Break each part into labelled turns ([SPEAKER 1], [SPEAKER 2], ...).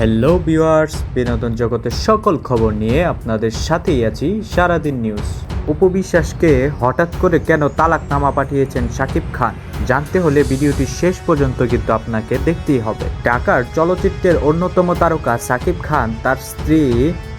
[SPEAKER 1] Hello viewers বিনোদন জগতের সকল খবর নিয়ে আপনাদের সাথেই আছি সারাদিন নিউজ উপবিশ্বাসকে হঠাৎ করে কেন তালাকনামা পাঠিয়েছেন শাকিব খান? জানতে হলে ভিডিওটি শেষ পর্যন্ত কিন্তু আপনাকে দেখতেই হবে। ঢাকার চলচ্চিত্রের অন্যতম তারকা শাকিব খান তার স্ত্রী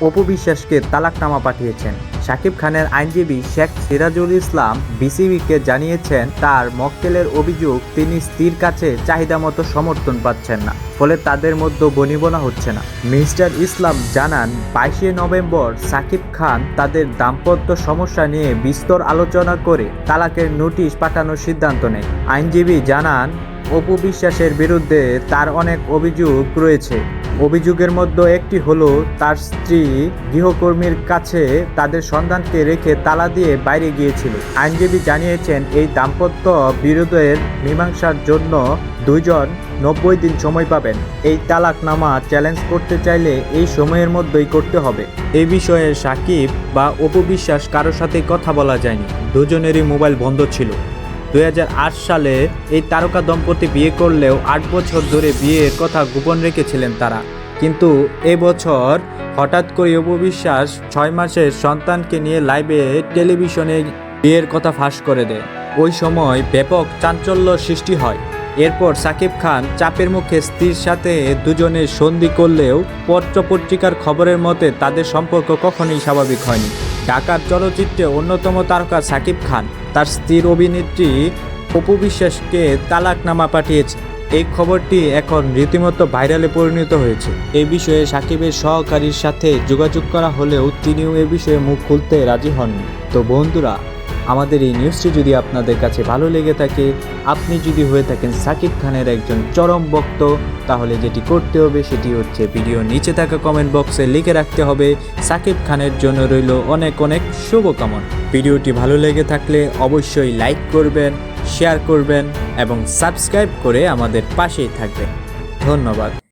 [SPEAKER 1] অপু বিশ্বাসকে তালাকনামা পাঠিয়েছেন। শাকিব খানের আইনজীবী শেখ সিরাজুল ইসলাম বিসিবিকে জানিয়েছেন, তার মক্কেলের অভিযোগ তিনি স্ত্রীর কাছে চাহিদা মতো সমর্থন পাচ্ছেন না, ফলে তাদের মধ্যে বনিবনা হচ্ছে না। মিস্টার ইসলাম জানান, বাইশে নভেম্বর সাকিব খান তাদের দাম্পত্য সমস্যা নিয়ে বিস্তর আলোচনা করে তালাকের নোটিশ পাঠানোর সিদ্ধান্ত নেয়। আইনজীবী জানান, অপু বিশ্বাসের বিরুদ্ধে তার অনেক অভিযোগ রয়েছে। অভিযোগের মধ্যে একটি হলো, তার স্ত্রী গৃহকর্মীর কাছে তাদের সন্তানকে রেখে তালা দিয়ে বাইরে গিয়েছিল। আইনজীবী জানিয়েছেন, এই দাম্পত্য বিরোধের মীমাংসার জন্য দুইজন নব্বই দিন সময় পাবেন। এই তালাকনামা চ্যালেঞ্জ করতে চাইলে এই সময়ের মধ্যেই করতে হবে। এ বিষয়ে সাকিব বা অপবিশ্বাস কারোর সাথে কথা বলা যায়নি। দুজনেরই মোবাইল বন্ধ ছিল। দু হাজার আট সালে এই তারকা দম্পতি বিয়ে করলেও আট বছর ধরে বিয়ের কথা গোপন রেখেছিলেন তারা। কিন্তু এবছর হঠাৎ করে অপবিশ্বাস ছয় মাসের সন্তানকে নিয়ে লাইভে টেলিভিশনে বিয়ের কথা ফাঁস করে দেয়। ওই সময় ব্যাপক চাঞ্চল্য সৃষ্টি হয়। এরপর সাকিব খান চাপের মুখে স্ত্রীর সাথে দুজনে সন্ধি করলেও পত্রপত্রিকার খবরের মতে তাদের সম্পর্ক কখনোই স্বাভাবিক হয়নি। ঢাকার চলচ্চিত্রে অন্যতম তারকা সাকিব খান। তার স্ত্রীর অভিনেত্রী অপু বিশ্বাসকে তালাকনামা পাঠিয়েছে। এই খবরটি এখন রীতিমতো ভাইরালে পরিণত হয়েছে। এই বিষয়ে সাকিবের সহকারীর সাথে যোগাযোগ করা হলেও তিনিও এ বিষয়ে মুখ খুলতে রাজি হননি। তো বন্ধুরা আমাদের এই নিউজটি যদি আপনাদের কাছে ভালো লেগে থাকে, আপনি যদি হয়ে থাকেন সাকিব খানের একজন চরম ভক্ত, তাহলে যেটি করতে হবে সেটি হচ্ছে ভিডিও নিচে থাকা কমেন্ট বক্সে লিখে রাখতে হবে, সাকিব খানের জন্য রইল অনেক অনেক শুভকামনা। ভিডিওটি ভালো লেগে থাকলে অবশ্যই লাইক করবেন শেয়ার করবেন এবং সাবস্ক্রাইব করে আমাদের পাশেই থাকবেন। ধন্যবাদ।